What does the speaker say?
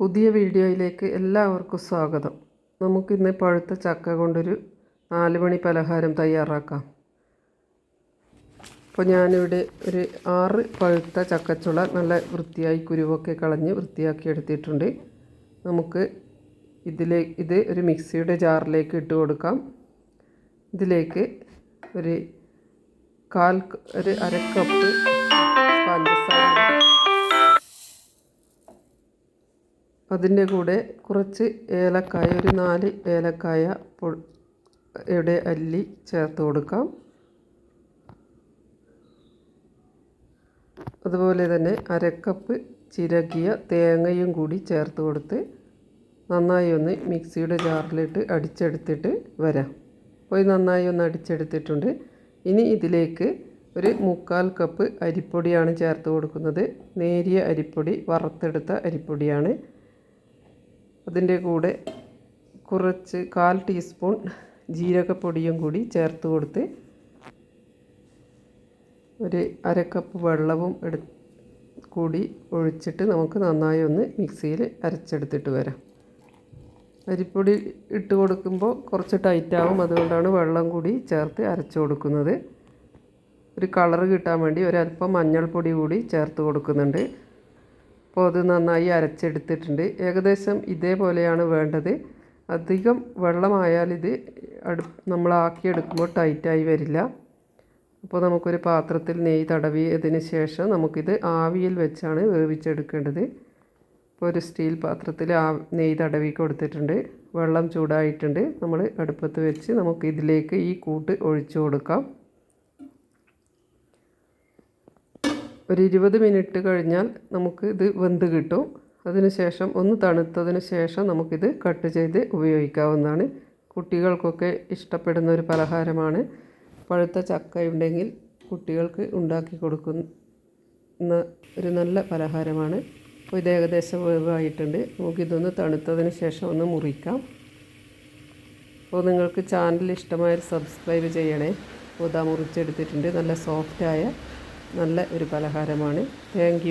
പുതിയ വീഡിയോയിലേക്ക് എല്ലാവർക്കും സ്വാഗതം. നമുക്കിന്ന് പഴുത്ത ചക്ക കൊണ്ടൊരു നാല് മണി പലഹാരം തയ്യാറാക്കാം. അപ്പോൾ ഞാനിവിടെ ഒരു ആറ് പഴുത്ത ചക്കച്ചുള നല്ല വൃത്തിയായി കുരുവൊക്കെ കളഞ്ഞ് വൃത്തിയാക്കി എടുത്തിട്ടുണ്ട്. നമുക്ക് ഇതിലേ ഇത് ഒരു മിക്സിയുടെ ജാറിലേക്ക് ഇട്ട് കൊടുക്കാം. ഇതിലേക്ക് ഒരു കാൽ ഒരു അര കപ്പ് പഞ്ചസാര അതിന്റെ കൂടെ കുറച്ച് ഏലക്കായ ഒരു നാല് ഏലക്കായ യുടെ അല്ലി ചേർത്ത് കൊടുക്കാം. അതുപോലെ തന്നെ അരക്കപ്പ് ചിരകിയ തേങ്ങയും കൂടി ചേർത്ത് കൊടുത്ത് നന്നായി ഒന്ന് മിക്സിയുടെ ജാറിലിട്ട് അടിച്ചെടുത്തിട്ട് വരാം. പോയി നന്നായി ഒന്ന് അടിച്ചെടുത്തിട്ടുണ്ട്. ഇനി ഇതിലേക്ക് ഒരു മുക്കാൽ കപ്പ് അരിപ്പൊടിയാണ് ചേർത്ത് കൊടുക്കുന്നത്. നേരിയ അരിപ്പൊടി വറുത്തെടുത്ത അരിപ്പൊടിയാണ്. അതിന്റെ കൂടെ കുറച്ച് കാൽ ടീസ്പൂൺ ജീരകപ്പൊടിയും കൂടി ചേർത്ത് കൊടുത്ത് ഒരു അരക്കപ്പ് വെള്ളവും എടു കൂടി ഒഴിച്ചിട്ട് നമുക്ക് നന്നായി ഒന്ന് മിക്സിയിൽ അരച്ചെടുത്തിട്ട് വരാം. അരിപ്പൊടി ഇട്ട് കൊടുക്കുമ്പോൾ കുറച്ച് ടൈറ്റാവും അതുകൊണ്ടാണ് വെള്ളം കൂടി ചേർത്ത് അരച്ചു കൊടുക്കുന്നത്. ഒരു കളറ് കിട്ടാൻ വേണ്ടി ഒരല്പം മഞ്ഞൾപ്പൊടി കൂടി ചേർത്ത് കൊടുക്കുന്നുണ്ട്. അപ്പോൾ അത് നന്നായി അരച്ചെടുത്തിട്ടുണ്ട്. ഏകദേശം ഇതേപോലെയാണ് വേണ്ടത്. അധികം വെള്ളമായാൽ ഇത് അടു നമ്മളാക്കിയെടുക്കുമ്പോൾ ടൈറ്റായി വരില്ല. അപ്പോൾ നമുക്കൊരു പാത്രത്തിൽ നെയ്യ് തടവിയതിന് ശേഷം നമുക്കിത് ആവിയിൽ വെച്ചാണ് വേവിച്ചെടുക്കേണ്ടത്. ഇപ്പോൾ ഒരു സ്റ്റീൽ പാത്രത്തിൽ ആ നെയ്യ് തടവി കൊടുത്തിട്ടുണ്ട്. വെള്ളം ചൂടായിട്ടുണ്ട്. നമ്മൾ അടുപ്പത്ത് വെച്ച് നമുക്ക് ഇതിലേക്ക് ഈ കൂട്ട് ഒഴിച്ചു കൊടുക്കാം. ഒരു ഇരുപത് മിനിറ്റ് കഴിഞ്ഞാൽ നമുക്ക് ഇത് വെന്ത് കിട്ടും. അതിനുശേഷം ഒന്ന് തണുത്തതിന് ശേഷം നമുക്കിത് കട്ട് ചെയ്ത് ഉപയോഗിക്കാവുന്നതാണ്. കുട്ടികൾക്കൊക്കെ ഇഷ്ടപ്പെടുന്ന ഒരു പലഹാരമാണ്. പഴുത്ത ചക്ക ഉണ്ടെങ്കിൽ കുട്ടികൾക്ക് ഉണ്ടാക്കി കൊടുക്കുന്ന ഒരു നല്ല പലഹാരമാണ്. അപ്പോൾ ഇത് ഏകദേശം വേവായിട്ടുണ്ട്. നമുക്കിതൊന്ന് തണുത്തതിന് ശേഷം ഒന്ന് മുറിക്കാം. അപ്പോൾ നിങ്ങൾക്ക് ചാനൽ ഇഷ്ടമായാൽ സബ്സ്ക്രൈബ് ചെയ്യണേ. ഇതാ മുറിച്ചെടുത്തിട്ടുണ്ട്. നല്ല സോഫ്റ്റായ നല്ല ഒരു പലഹാരമാണ്. താങ്ക്